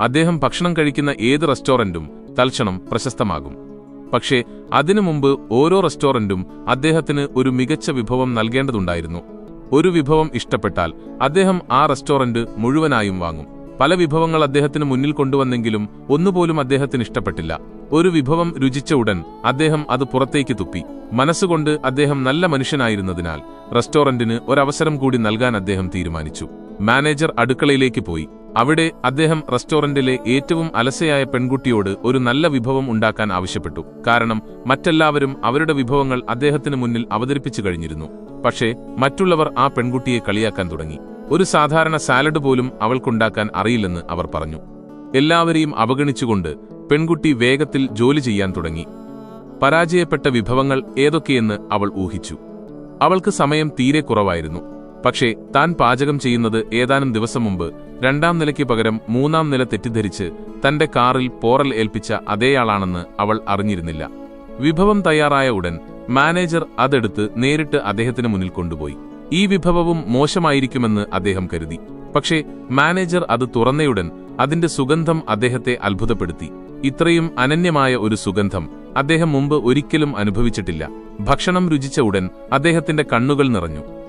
അദ്ദേഹം ഭക്ഷണം കഴിക്കുന്ന ഏത് റെസ്റ്റോറന്റും തൽക്ഷണം പ്രശസ്തമാകും. പക്ഷേ അതിനു മുമ്പ് ഓരോ റെസ്റ്റോറന്റും അദ്ദേഹത്തിന് ഒരു മികച്ച വിഭവം നൽകേണ്ടതുണ്ടായിരുന്നു. ഒരു വിഭവം ഇഷ്ടപ്പെട്ടാൽ അദ്ദേഹം ആ റെസ്റ്റോറന്റ് മുഴുവനായും വാങ്ങും. പല വിഭവങ്ങൾ അദ്ദേഹത്തിന് മുന്നിൽ കൊണ്ടുവന്നെങ്കിലും ഒന്നുപോലും അദ്ദേഹത്തിന് ഇഷ്ടപ്പെട്ടില്ല. ഒരു വിഭവം രുചിച്ച ഉടൻ അദ്ദേഹം അത് പുറത്തേക്ക് തുപ്പി. മനസ്സുകൊണ്ട് അദ്ദേഹം നല്ല മനുഷ്യനായിരുന്നതിനാൽ റെസ്റ്റോറന്റിന് ഒരവസരം കൂടി നൽകാൻ അദ്ദേഹം തീരുമാനിച്ചു. മാനേജർ അടുക്കളയിലേക്ക് പോയി. അവിടെ അദ്ദേഹം റെസ്റ്റോറന്റിലെ ഏറ്റവും അലസയായ പെൺകുട്ടിയോട് ഒരു നല്ല വിഭവം ഉണ്ടാക്കാൻ ആവശ്യപ്പെട്ടു. കാരണം മറ്റെല്ലാവരും അവരുടെ വിഭവങ്ങൾ അദ്ദേഹത്തിന് മുന്നിൽ അവതരിപ്പിച്ചു കഴിഞ്ഞിരുന്നു. പക്ഷേ മറ്റുള്ളവർ ആ പെൺകുട്ടിയെ കളിയാക്കാൻ തുടങ്ങി. ഒരു സാധാരണ സാലഡ് പോലും അവൾക്കുണ്ടാക്കാൻ അറിയില്ലെന്ന് അവർ പറഞ്ഞു. എല്ലാവരെയും അവഗണിച്ചുകൊണ്ട് പെൺകുട്ടി വേഗത്തിൽ ജോലി ചെയ്യാൻ തുടങ്ങി. പരാജയപ്പെട്ട വിഭവങ്ങൾ ഏതൊക്കെയെന്ന് അവൾ ഊഹിച്ചു. അവൾക്ക് സമയം തീരെ കുറവായിരുന്നു. പക്ഷേ താൻ പാചകം ചെയ്യുന്നത് ഏതാനും ദിവസം മുമ്പ് രണ്ടാം നിലയ്ക്ക് പകരം മൂന്നാം നില തെറ്റിദ്ധരിച്ച് തന്റെ കാറിൽ പോറൽ ഏൽപ്പിച്ച അതേയാളാണെന്ന് അവൾ അറിഞ്ഞിരുന്നില്ല. വിഭവം തയ്യാറായ ഉടൻ മാനേജർ അതെടുത്ത് നേരിട്ട് അദ്ദേഹത്തിന് മുന്നിൽ കൊണ്ടുപോയി. ഈ വിഭവവും മോശമായിരിക്കുമെന്ന് അദ്ദേഹം കരുതി. പക്ഷേ മാനേജർ അത് തുറന്നയുടൻ അതിന്റെ സുഗന്ധം അദ്ദേഹത്തെ അത്ഭുതപ്പെടുത്തി. ഇത്രയും അനന്യമായ ഒരു സുഗന്ധം അദ്ദേഹം മുമ്പ് ഒരിക്കലും അനുഭവിച്ചിട്ടില്ല. ഭക്ഷണം രുചിച്ച ഉടൻ അദ്ദേഹത്തിന്റെ കണ്ണുകൾ നിറഞ്ഞു.